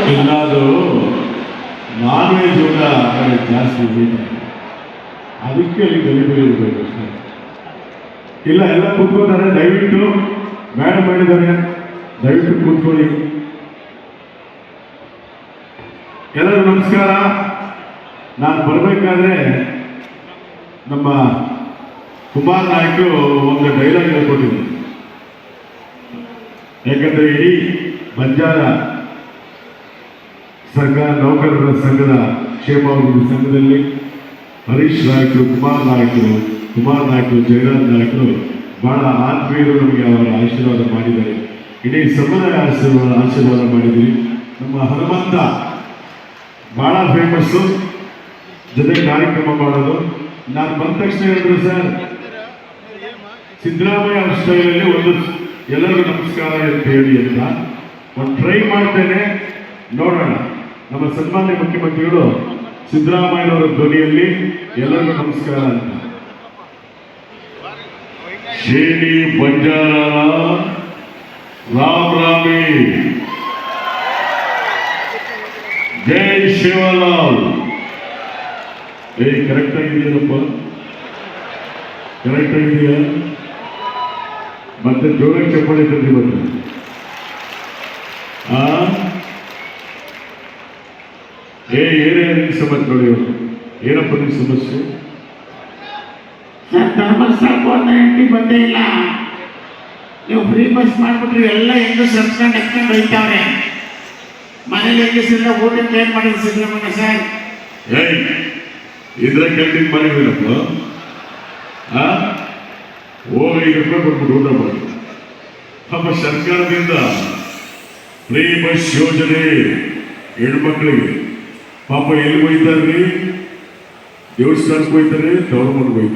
ಅದು non veg ಊಟ ಆ ಕಡೆ ಜಾಸ್ತಿ ಇದೆ. ಅದಕ್ಕೆ ಅಲ್ಲಿ ಗಲಿಬಿಲಿ ಇರಬೇಕು ಇಲ್ಲ, ಎಲ್ಲ ಕೂತ್ಕೋತಾರೆ ದಯವಿಟ್ಟು ಮೇಡಮ್ ಮಾಡಿದ್ದಾರೆ ದಯವಿಟ್ಟು ಕೂತ್ಕೊಳ್ಳಿ. ಎಲ್ಲರೂ ನಮಸ್ಕಾರ. ನಾನು ಬರಬೇಕಾದ್ರೆ ನಮ್ಮ ಕುಮಾರ್ ನಾಯ್ಕರು ಒಂದು ಡೈಲಾಗ್ ಹೇಳ್ಕೊಟ್ಟಿದ್ರು ಯಾಕಂದರೆ ಇಡೀ ಬಂಜಾರ ಸರ್ಕಾರ ನೌಕರರ ಸಂಘದ ಕ್ಷೇಮಾಭಿವೃದ್ಧಿ ಸಂಘದಲ್ಲಿ ಹರೀಶ್ ನಾಯ್ಕರು, ಕುಮಾರ್ ನಾಯ್ಕರು ಕುಮಾರ್ ನಾಯ್ಕರು, ಜಯರಾಜ್ ನಾಯ್ಕರು ಬಹಳ ಆತ್ಮೀಯರು ನಮಗೆ ಅವರ ಆಶೀರ್ವಾದ ಮಾಡಿದ್ದಾರೆ. ಇಡೀ ಸಮುದಾಯ ಆಶೀರ್ವಾದ ಆಶೀರ್ವಾದ ಮಾಡಿದ್ದೀರಿ. ನಮ್ಮ ಹನುಮಂತ ಬಹಳ ಫೇಮಸ್ಸು ಜೊತೆ ಕಾರ್ಯಕ್ರಮ ಮಾಡೋದು. ನಾನು ಬಂದ ತಕ್ಷಣ ಹೇಳಿದ್ರು, ಸರ್, ಸಿದ್ದರಾಮಯ್ಯ ಸ್ಟೈಲಲ್ಲಿ ಒಂದು ಎಲ್ಲರಿಗೂ ನಮಸ್ಕಾರ ಅಂತ ಹೇಳಿ ಅಂತ. ಒಂದು ಟ್ರೈ ಮಾಡ್ತೇನೆ. ನೋಡೋಣ. ನಮ್ಮ ಸನ್ಮಾನ್ಯ ಮುಖ್ಯಮಂತ್ರಿಗಳು ಸಿದ್ದರಾಮಯ್ಯನವರ ಧ್ವನಿಯಲ್ಲಿ ಎಲ್ಲರಿಗೂ ನಮಸ್ಕಾರ ಅಂತ. ಶೇಣಿ ಬಂಜಾರ, ರಾಮ್ ರಾಮಿ. ಜೈ ಶಿವಲಾಲ್. ಏ ಕರೆಕ್ಟ್ ಆಗಿದೆಯಲ್ಲಪ್ಪ? ಕರೆಕ್ಟ್ ಆಗಿದೆಯಾ? ಮತ್ತೆ ಜೋಗ ಚಪ್ಪಾಳೆ ತಂದಿ ಬಂದ ಆ? ಏ ಏನೇ ನಿನ್ ಸಮಸ್ಯೆ ಇವರು ಏನಪ್ಪ ನಿಮ್ಮ ಸಮಸ್ಯೆ? ಸರ್ ಧರ್ಮಸ್ಥಳಕ್ಕೆ ಒಂದು ಹೆಂಡತಿ ಬಂದೇ ಇಲ್ಲ. ನೀವು ಫ್ರೀ ಬಸ್ ಮಾಡ್ಬಿಟ್ರಿ ಎಲ್ಲ ಹೆಂಗು ಸರ್ಸ್ಕೊಂಡು ಎತ್ಕೊಂಡು ಹೋಯ್ತಾವ್ರೆ. ಮನೇಲಿ ಹೆಂಗಸಿಲ್ಲ ಊಟಕ್ಕೆ ಏನ್ ಮಾಡಿದ್ರು ಸಿದ್ದರಾಮಯ್ಯ ಸರ್. ಏಯ್ ಇದ್ರ ಕ್ಯಾಂಟೀನ್ ಮಾಡಿದ್ದೀನಪ್ಪ ಆ? ಹೋಗಿ ಐದು ರೂಪಾಯಿ ಕೊಟ್ಬಿಟ್ಟು ಊಟ ಮಾಡಿ. ಪಾಪ ಸರ್ಕಾರದಿಂದ ಫ್ರೀ ಬಸ್ ಯೋಜನೆ ಹೆಣ್ಮಕ್ಳಿಗೆ. ಪಾಪ ಎಲ್ಲಿ ಹೋಯ್ತಾರ್ರಿ ದೇವಸ್ಥಾನಕ್ಕೆ ಹೋಯ್ತಾರೆ ತವ್ರ ಮನೆಗೆ ಹೋಯ್ತಾರೆ.